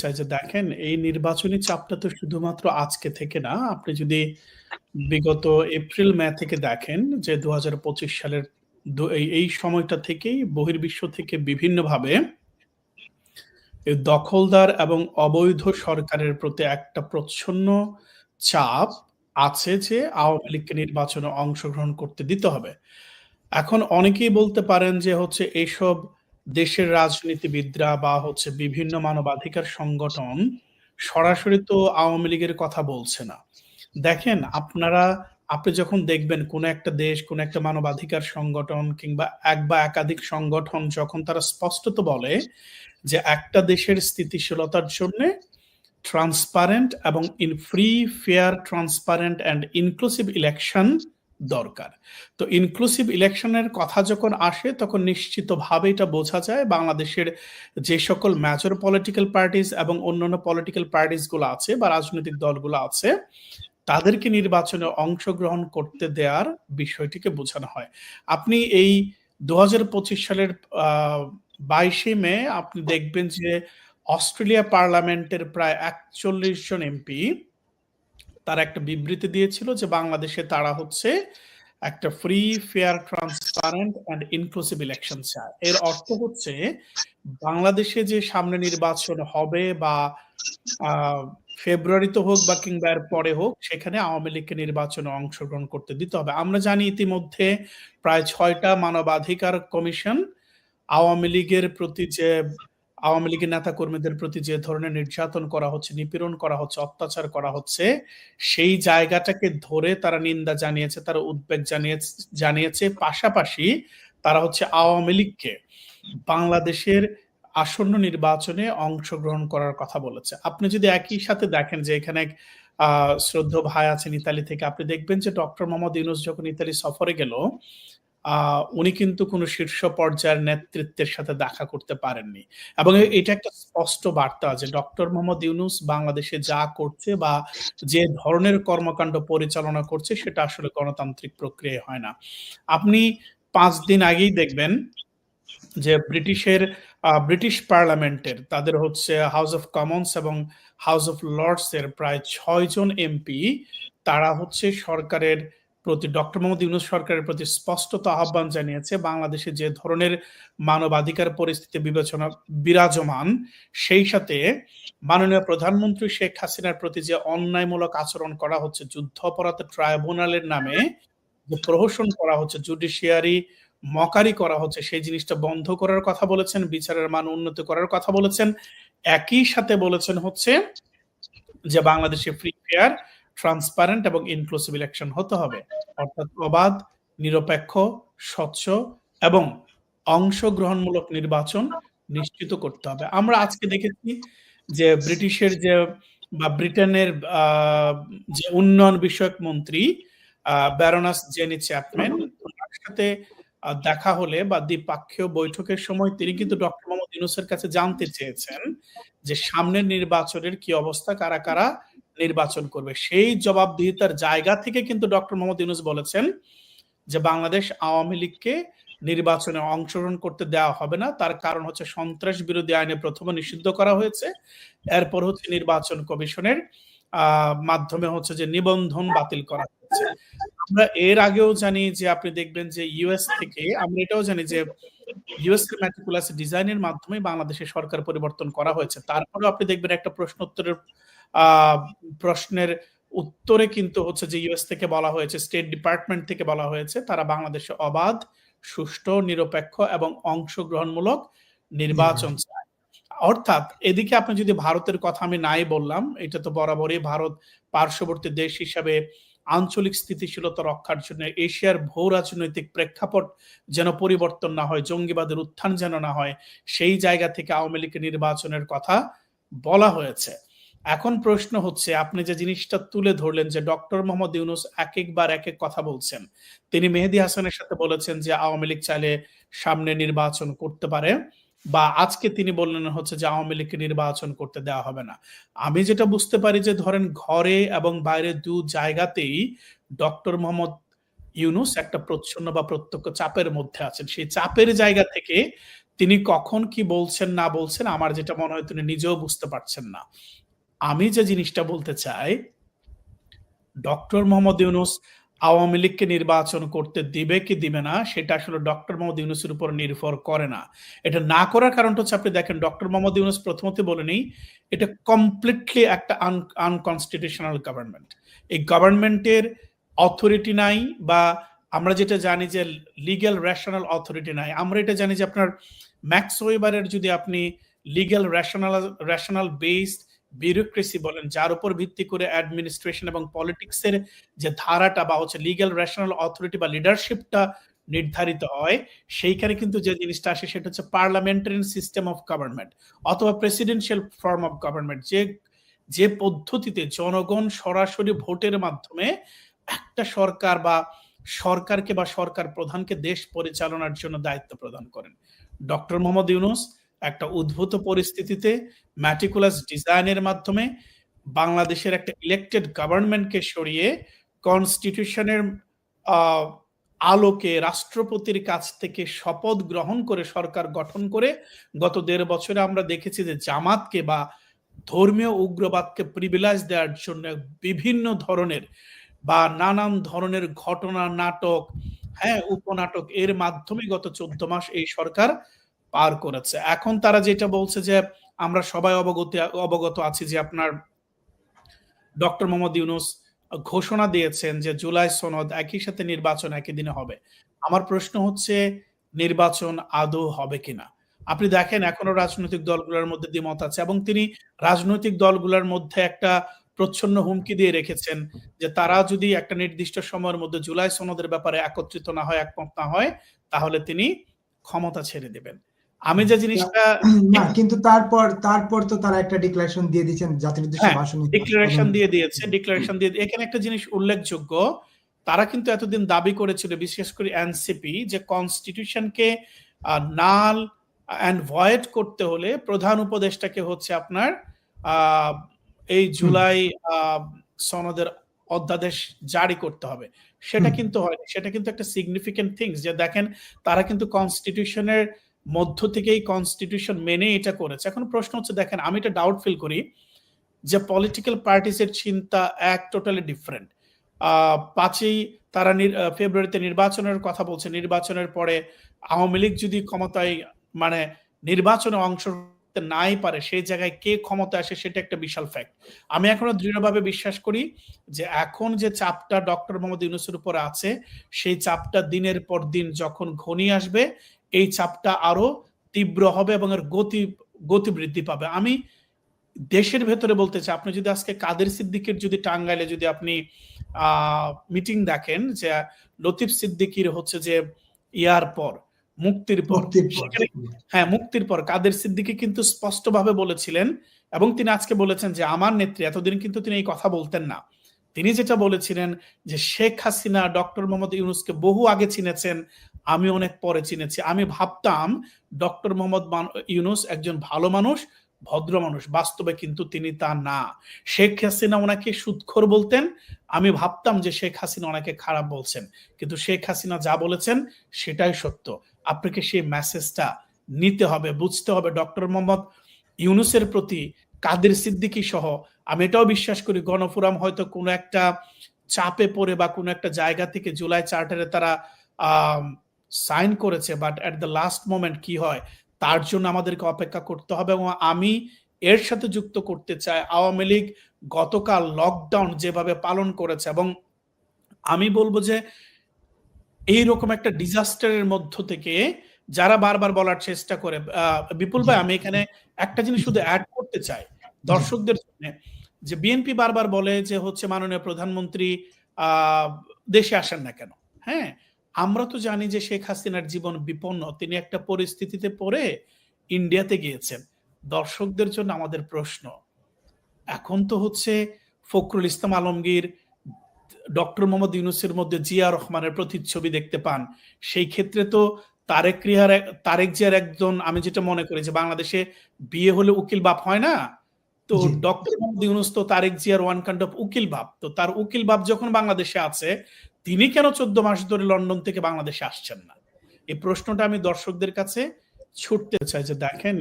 চাই যে দেখেন, এই নির্বাচনী চাপটা তো শুধুমাত্র আজকে থেকে না। আপনি যদি বিগত এপ্রিল, মে থেকে দেখেন যে ২০২৫ সালের এই সময়টা থেকেই বহির্বিশ্ব থেকে বিভিন্নভাবে দখলদার এবং অবৈধ সরকারের প্রতি একটা প্রচ্ছন্ন চাপ আছে যে আওয়ামী লীগকে নির্বাচনে অংশগ্রহণ করতে দিতে হবে। এখন অনেকেই বলতে পারেন যে হচ্ছে এইসব দেশের রাজনীতিবিদরা বা হচ্ছে বিভিন্ন মানবাধিকার সংগঠন সরাসরি তো আওয়ামী লীগের কথা বলছে না। দেখেন আপনারা আপনি যখন দেখবেন কোন একটা দেশ, কোন একটা মানবাধিকার সংগঠন কিংবা এক বা একাধিক সংগঠন যখন তারা স্পষ্টত বলে যে একটা দেশের স্থিতিশীলতার জন্যে ট্রান্সপারেন্ট এবং in free, fair, transparent and inclusive election দরকার। তো ইনক্লুসিভ ইলেকশনের কথা যখন আসে, তখন নিশ্চিতভাবে এটা বোঝা যায় বাংলাদেশের যে সকল মেজর পলিটিক্যাল পার্টিস এবং অন্যান্য পলিটিক্যাল পার্টিজগুলো আছে বা রাজনৈতিক দলগুলো আছে, তাদেরকে নির্বাচনে অংশগ্রহণ করতে দেওয়ার বিষয়টিকে বোঝানো হয়। আপনি এই ২০২৫ সালের ২২শে মে আপনি দেখবেন যে অস্ট্রেলিয়া পার্লামেন্টের প্রায় ৪১ জন এমপি তারা একটা বিবৃতি দিয়েছিল যে বাংলাদেশে তারা হচ্ছে একটা free, fair, transparent and inclusive election চায়। এর অর্থ হচ্ছে বাংলাদেশে যে সামনে নির্বাচন হবে বা ফেব্রুয়ারিতে হোক বা কিংবা এর পরে হোক সেখানে আওয়ামী লীগকে নির্বাচনে অংশগ্রহণ করতে দিতে হবে। আমরা জানি ইতিমধ্যে প্রায় ছয়টা মানবাধিকার কমিশন আওয়ামী লীগের প্রতি যে আওয়ামী লীগের নেতাকর্মীদের প্রতি যে ধরনের নির্যাতন করা হচ্ছে, নিপীড়ন করা হচ্ছে, অত্যাচার করা হচ্ছে, সেই জায়গাটাকে ধরে তারা নিন্দা জানিয়েছে, তারা উদ্বেগ জানিয়েছ জানিয়েছে। পাশাপাশি তারা হচ্ছে আওয়ামী লীগকে বাংলাদেশের আসন্ন নির্বাচনে অংশগ্রহণ করার কথা বলেছে। আপনি যদি একই সাথে দেখেন যে এখানে এক আ শ্রদ্ধেয় ভাই আছেন ইতালি থেকে। আপনি দেখবেন যে ডক্টর মোহাম্মদ ইউনূস যখন ইতালি সফরে গেল, উনি কিন্তু কোন শীর্ষ পর্যায়ের নেতৃত্বের সাথে দেখা করতে পারেননি। এবং এটা একটা স্পষ্ট বার্তা যে ডক্টর মোহাম্মদ ইউনুস বাংলাদেশে যা করছে বা যে ধরনের কর্মকাণ্ড পরিচালনা করছে, সেটা আসলে গণতান্ত্রিক প্রক্রিয়ায় হয় না। আপনি পাঁচ দিন আগেই দেখবেন যে ব্রিটিশের ব্রিটিশ পার্লামেন্টের, তাদের হচ্ছে হাউস অফ কমন্স এবং হাউস অফ লর্ডস এর প্রায় ৬ জন এমপি, তারা হচ্ছে সরকারের প্রতি ডক্টর মোহাম্মদ ইউনূস সরকারের প্রতি স্পষ্টত আহ্বান জানিয়েছে বাংলাদেশে যে ধরনের মানবাধিকার পরিস্থিতি বিবেচনা বিরাজমান সেই সাথে মাননীয় প্রধানমন্ত্রী শেখ হাসিনার প্রতি যে অন্যায়মূলক আচরণ করা হচ্ছে যুদ্ধাপরাধ ট্রাইব্যুনালের নামে যে প্রহসন করা হচ্ছে জুডিশিয়ারি মকারি করা হচ্ছে সেই জিনিসটা বন্ধ করার কথা বলেছেন, বিচারের মান উন্নত করার কথা বলেছেন। একই সাথে বলেছেন হচ্ছে যে বাংলাদেশে ফ্রি, ফেয়ার, ট্রান্সপারেন্ট এবং ইনক্লুসিভ ইলেকশন হতে হবে। অর্থাৎ অবাধ, নিরপেক্ষ, স্বচ্ছ এবং অংশগ্রহণমূলক নির্বাচন নিশ্চিত করতে হবে। আমরা আজকে দেখেছি যে ব্রিটিশের যে বা ব্রিটেনের যে উন্নয়ন বিষয়ক মন্ত্রী ব্যারোনাস জেনি চ্যাপম্যান উনার সাথে দেখা হলে বা দ্বিপাক্ষীয় বৈঠকের সময় তিনি কিন্তু ডক্টর মোহাম্মদ ইউনূসের কাছে জানতে চেয়েছেন যে সামনের নির্বাচনের কি অবস্থা, কারা, কারা নির্বাচন করবে। সেই জবাবদিহিতার জায়গা থেকে কিন্তু ডক্টর মোহাম্মদ ইউনূস বলেছেন যে বাংলাদেশ আওয়ামী লীগকে নির্বাচনে অংশগ্রহণ করতে দেওয়া হবে না। তার কারণ হচ্ছে সন্ত্রাস বিরোধী আইনে প্রথমে নিষিদ্ধ করা হয়েছে। এরপর হচ্ছে নির্বাচন কমিশনের মাধ্যমে হচ্ছে যে নিবন্ধন বাতিল করা হয়েছে। আমরা এর আগেও জানি যে আপনি দেখবেন যে ইউএস থেকে, আমরা এটাও জানি যে ইউএস এর মেটিকুলাস ডিজাইন মাধ্যমে বাংলাদেশের সরকার পরিবর্তন করা হয়েছে। তারপরেও আপনি দেখবেন একটা প্রশ্ন উত্তরের প্রশ্নের উত্তরে কিন্তু হচ্ছে যে ইউএস থেকে বলা হয়েছে, স্টেট ডিপার্টমেন্ট থেকে বলা হয়েছে তারা বাংলাদেশে অবাধ, সুষ্ঠু, নিরপেক্ষ এবং অংশগ্রহণমূলক নির্বাচন চায়। অর্থাৎ এদিকে আপনি যদি ভারতের কথা আমি নাই বললাম, এটা তো বরাবরই ভারত পার্শ্ববর্তী দেশ হিসাবে আঞ্চলিক স্থিতিশীলতা রক্ষার জন্য এশিয়ার ভূ রাজনৈতিক প্রেক্ষাপট যেন পরিবর্তন না হয়, জঙ্গিবাদের উত্থান যেন না হয়, সেই জায়গা থেকে আওয়ামী লীগের নির্বাচনের কথা বলা হয়েছে। এখন প্রশ্ন হচ্ছে, আপনি যে জিনিসটা তুলে ধরলেন যে ডক্টর মোহাম্মদ ইউনূস একেকবার একেক কথা বলছেন। তিনি মেহেদী হাসানের সাথে বলেছেন যে আওয়ামী লীগ চাইলে সামনে নির্বাচন করতে পারে, বা আজকে তিনি বললেন হচ্ছে যে আওয়ামী লীগকে নির্বাচন করতে দেওয়া হবে না। আমি যেটা বুঝতে পারি যে ধরেন ঘরে এবং বাইরে দু জায়গাতেই ডক্টর মোহাম্মদ ইউনুস একটা প্রচ্ছন্ন বা প্রত্যক্ষ চাপের মধ্যে আছেন। সেই চাপের জায়গা থেকে তিনি কখন কি বলছেন না বলছেন, আমার যেটা মনে হয় তিনি নিজেও বুঝতে পারছেন না। আমি যে জিনিসটা বলতে চাই, ডক্টর মোহাম্মদ ইউনুস আওয়ামী লীগকে নির্বাচন করতে দিবে কি দিবে না, সেটা আসলে ডক্টর মোহাম্মদ ইউনুসের উপর নির্ভর করে না। এটা না করার কারণটা হচ্ছে, আপনি দেখেন, ডক্টর মোহাম্মদ ইউনুস প্রথমত বলেনি এটা কমপ্লিটলি একটা আন আনকনস্টিটিউশনাল গভর্নমেন্ট। এই গভর্নমেন্টের অথরিটি নাই বা আমরা যেটা জানি যে লিগ্যাল রেশনাল অথরিটি নাই। আমরা এটা জানি যে আপনার ম্যাক্স ওয়েবারের যদি আপনি legal rational rational based bureaucracy বলেন, যার উপর ভিত্তি করে অ্যাডমিনিস্ট্রেশন এবং পলিটিক্স এর যে ধারাটা বা হচ্ছে লিগ্যাল রেশনাল অথরিটি বা লিডারশিপটা নির্ধারিত হয়, সেইখানে কিন্তু যে জিনিসটা আসে সেটা হচ্ছে পার্লামেন্টারিয়ান সিস্টেম অফ গভর্নমেন্ট অথবা প্রেসিডেন্সিয়াল ফর্ম অফ গভর্নমেন্ট যে যে পদ্ধতিতে জনগণ সরাসরি ভোটের মাধ্যমে একটা সরকার বা সরকারকে বা সরকার প্রধানকে দেশ পরিচালনার জন্য দায়িত্ব প্রদান করেন। ডক্টর মোহাম্মদ ইউনুস একটা উদ্ভূত পরিস্থিতিতে ম্যাটিকুলাস ডিজাইনের মাধ্যমে বাংলাদেশের একটা ইলেক্টেড গভর্নমেন্টকে সরিয়ে কনস্টিটিউশনের আলোকে রাষ্ট্রপতির কাছ থেকে শপথ গ্রহণ করে সরকার গঠন করে গত দেড় বছরে আমরা দেখেছি যে জামাতকে বা ধর্মীয় উগ্রবাদকে প্রিভিলাইজ দেওয়ার জন্য বিভিন্ন ধরনের বা নানান ধরনের ঘটনা, নাটক হ্যাঁ উপনাটক এর মাধ্যমে গত চোদ্দ মাস এই সরকার পার করেছে। এখন তারা যেটা বলছে যে, আমরা সবাই অবগত অবগত আছি যে আপনার ডক্টর মোহাম্মদ ইউনুস ঘোষণা দিয়েছেন যে জুলাই সনদ একই সাথে নির্বাচন একই দিনে হবে। আমার প্রশ্ন হচ্ছে, নির্বাচন আদৌ হবে কিনা? আপনি দেখেন, এখনও রাজনৈতিক দলগুলোর মধ্যে দ্বিমত আছে এবং তিনি রাজনৈতিক দলগুলোর মধ্যে একটা প্রচ্ছন্ন হুমকি দিয়ে রেখেছেন যে তারা যদি একটা নির্দিষ্ট সময়ের মধ্যে জুলাই সনদের ব্যাপারে একত্রিত না হয়, একমত না হয়, তাহলে তিনি ক্ষমতা ছেড়ে দেবেন। আমি যে জিনিসটা না কিন্তু তারপর তারপর তো তারা একটা ডিক্লারেশন দিয়ে দিয়েছেন জাতির উদ্দেশ্যে হ্যাঁ, ভাষণ ডিক্লারেশন দিয়ে দিয়েছে ডিক্লারেশন দিয়ে এখানে একটা জিনিস উল্লেখযোগ্য তারা কিন্তু এতদিন দাবি করেছিল বিশেষ করে এনসিপি যে কনস্টিটিউশনকে নাল অ্যান্ড ভয়েড করতে হলে প্রধান উপদেষ্টাকে হচ্ছে আপনার এই জুলাই সনদের অধ্যাদেশ জারি করতে হবে। সেটা কিন্তু হয়নি সেটা কিন্তু একটা সিগনিফিকেন্ট থিংস যে দেখেন তারা কিন্তু কনস্টিটিউশনের মধ্য থেকেই কনস্টিটিউশন মেনে এটা করেছে। এখন প্রশ্ন হচ্ছে, দেখেন, আমি এটা ডাউট ফিল করি যে পলিটিক্যাল পার্টিসের চিন্তা এক টোটালি ডিফারেন্ট পাঁচই তারা ফেব্রুয়ারিতে নির্বাচনের কথা বলছে, নির্বাচনের পরে আওয়ামী লীগ যদি ক্ষমতায় মানে নির্বাচনে অংশ নাই পারে, সেই জায়গায় কে ক্ষমতা আসে সেটা একটা বিশাল ফ্যাক্ট আমি এখনও দৃঢ়ভাবে বিশ্বাস করি যে এখন যে চাপটা ডক্টর মোহাম্মদ ইউনুসের উপর আছে, সেই চাপটা দিনের পর দিন যখন ঘনিয়ে আসবে এই চাপটা আরও তীব্র হবে এবং এর গতি গতি বৃদ্ধি পাবে। আমি দেশের ভেতরে বলতে চাই আপনি যদি আজকে কাদের সিদ্দিকের যদি টাঙ্গাইলে যদি আপনি মিটিং দেখেন যে লতিফ সিদ্দিকির হচ্ছে যে ইয়ার পর মুক্তির পর হ্যাঁ মুক্তির পর কাদের সিদ্দিকি কিন্তু স্পষ্টভাবে বলেছিলেন এবং তিনি আজকে বলেছেন যে আমার নেত্রী এতদিন কিন্তু তিনি এই কথা বলতেন না। তিনি যেটা বলেছিলেন যে শেখ হাসিনা ডক্টর মোহাম্মদ ইউনুসকে বহু আগে চিনেছেন আমি অনেক পরে চিনেছি। আমি ভাবতাম ডক্টর মোহাম্মদ ইউনুস একজন ভালো মানুষ, ভদ্র মানুষ। বাস্তবে কিন্তু তিনি তা না। শেখ হাসিনা ওনাকে সুৎখর বলতেন। আমি ভাবতাম যে শেখ হাসিনা ওনাকে খারাপ বলছেন। কিন্তু শেখ হাসিনা যা বলেছেন সেটাই সত্য। আপনাকে সেই মেসেজটা নিতে হবে, বুঝতে হবে। ডক্টর মোহাম্মদ ইউনুসের প্রতি কাদের সিদ্দিকী সহ আমি এটাও বিশ্বাস করি গণফোরাম হয়তো কোনো একটা চাপে পড়ে বা কোনো একটা জায়গা থেকে জুলাই চার্টারে তারা সাইন করেছে but at the last moment কি হয়? তার জন্য আমাদেরকে অপেক্ষা করতে হবে এবং আমি এর সাথে যুক্ত করতে চাই। আওয়ামী লীগ গতকাল লকডাউন যেভাবে পালন করেছে এবং আমি বলব যে এইরকম একটা ডিজাস্টারের মধ্য থেকে যারা বারবার বলার চেষ্টা করে বিপুল ভাই, আমি এখানে একটা জিনিস শুধু অ্যাড করতে চাই দর্শকদের জন্য, যে বিএনপি বারবার বলে যে হচ্ছে মাননীয় প্রধানমন্ত্রী দেশে আসেন না কেন? হ্যাঁ? আমরা তো জানি যে শেখ হাসিনার জীবন বিপন্ন। তিনি একটা পরিস্থিতিতে পড়ে ইন্ডিয়াতে গিয়েছেন। দর্শকদের জন্য আমাদের প্রশ্ন এখন তো হচ্ছে ফখরুল ইসলাম আলমগীর ডক্টর মোহাম্মদ ইউনুসের মধ্যে জিয়া রহমানের প্রতিচ্ছবি দেখতে পান। সেই ক্ষেত্রে তো তারেক রিহার তারেক জিয়ার একজন আমি যেটা মনে করি যে বাংলাদেশে বিয়ে হলে উকিল বাপ হয় না তো ডক্টর মোহাম্মদ ইউনুস তো তারেক জিয়ার ওয়ান কাইন্ড অফ উকিল বাপ। তো তার উকিল বাপ যখন বাংলাদেশে আছে তিনি কেন চোদ্দ মাস ধরে লন্ডন থেকে বাংলাদেশে আসছেন না? এই প্রশ্নটা আমি দর্শকদের কাছে ছুটতে চাই যে দেখেন